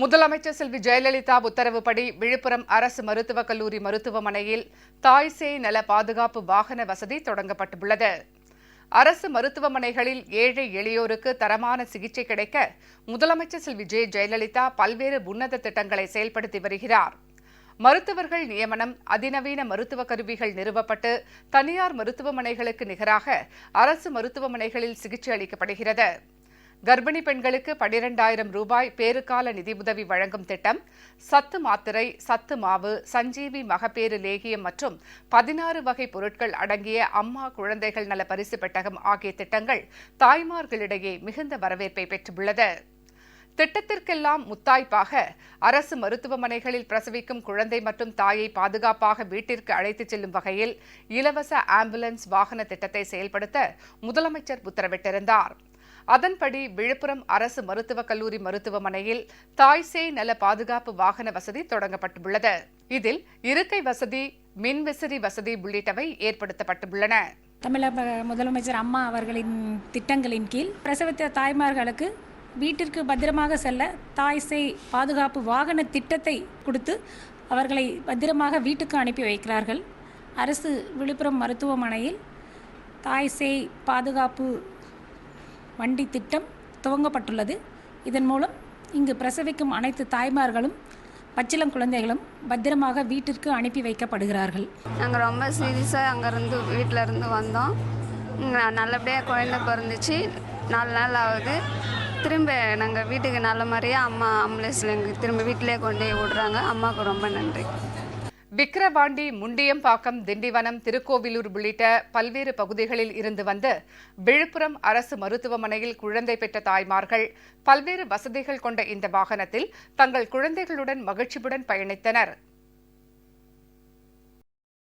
முதலமைச்சர் செல்வி ஜெயலலிதா உத்தரவுப்படி விழுப்புரம் அரசு மருத்துவக் கல்லூரி மருத்துவமனையில் தாய் சேய் நல பாதுகாப்பு வாகன வசதி தொடங்கப்பட்டுள்ளது. அரசு மருத்துவமனைகளில் ஏழை எளியோருக்கு தரமான சிகிச்சை கிடைக்க முதலமைச்சர் செல்வி ஜெ ஜெயலலிதா பல்வேறு உன்னத திட்டங்களை செயல்படுத்தி வருகிறார். மருத்துவர்கள் நியமனம் அதிநவீன மருத்துவ கருவிகள் நிறுவப்பட்டு தனியார் மருத்துவமனைகளுக்கு நிகராக அரசு மருத்துவமனைகளில் சிகிச்சை அளிக்கப்படுகிறது. கர்ப்பிணி பெண்களுக்கு பனிரெண்டாயிரம் ரூபாய் பேறுகால நிதியுதவி வழங்கும் திட்டம் சத்து மாத்திரை சத்து மாவு சஞ்சீவி மகப்பேறு லேகியம் மற்றும் பதினாறு வகை பொருட்கள் அடங்கிய அம்மா குழந்தைகள் நல பரிசு பெட்டகம் ஆகிய திட்டங்கள் தாய்மார்களிடையே மிகுந்த வரவேற்பை பெற்றுள்ளது. திட்டத்திற்கெல்லாம் முத்தாய்ப்பாக அரசு மருத்துவமனைகளில் பிரசவிக்கும் குழந்தை மற்றும் தாயை பாதுகாப்பாக வீட்டிற்கு அழைத்துச் செல்லும் வகையில் இலவச ஆம்புலன்ஸ் வாகன திட்டத்தை செயல்படுத்த முதலமைச்சர் உத்தரவிட்டிருந்தார். அதன்படி விழுப்புரம் அரசு மருத்துவக் கல்லூரி மருத்துவமனையில் தாய் சேய் நல பாதுகாப்பு வாகன வசதி தொடங்கப்பட்டுள்ளது. இதில் இருக்கை வசதி மின்விசிறி வசதி உள்ளிட்டவை ஏற்படுத்தப்பட்டுள்ளன. தமிழக முதலமைச்சர் அம்மா அவர்களின் திட்டங்களின் கீழ் பிரசவித்த தாய்மார்களுக்கு வீட்டிற்கு பத்திரமாக செல்ல தாய் சேய் பாதுகாப்பு வாகன திட்டத்தை கொடுத்து அவர்களை பத்திரமாக வீட்டுக்கு அனுப்பி வைக்கிறார்கள். அரசு விழுப்புரம் மருத்துவமனையில் தாய் சேய் பாதுகாப்பு வண்டி திட்டம் துவங்கப்பட்டுள்ளது. இதன் மூலம் இங்கு பிரசவிக்கும் அனைத்து தாய்மார்களும் பச்சிளம் குழந்தைகளும் பத்திரமாக வீட்டிற்கு அனுப்பி வைக்கப்படுகிறார்கள். நாங்கள் ரொம்ப சீரியஸாக அங்கேருந்து வீட்டில் இருந்து வந்தோம் நல்லபடியாக குழந்தை பிறந்துச்சு. நாலு நாள் ஆகுது. திரும்ப நாங்கள் வீட்டுக்கு நல்ல மாதிரியாக அம்மா ஆம்புலன்ஸில் எங்களுக்கு திரும்ப வீட்டிலே கொண்டு போய் விடுறாங்க. அம்மாவுக்கு ரொம்ப நன்றி. விக்கிரவாண்டி முண்டியம்பாக்கம் திண்டிவனம் திருக்கோவிலூர் உள்ளிட்ட பல்வேறு பகுதிகளில் இருந்து வந்து விழுப்புரம் அரசு மருத்துவமனையில் குழந்தை பெற்ற தாய்மார்கள் பல்வேறு வசதிகள் கொண்ட இந்த வாகனத்தில் தங்கள் குழந்தைகளுடன் மகிழ்ச்சியுடன் பயணித்தனர்.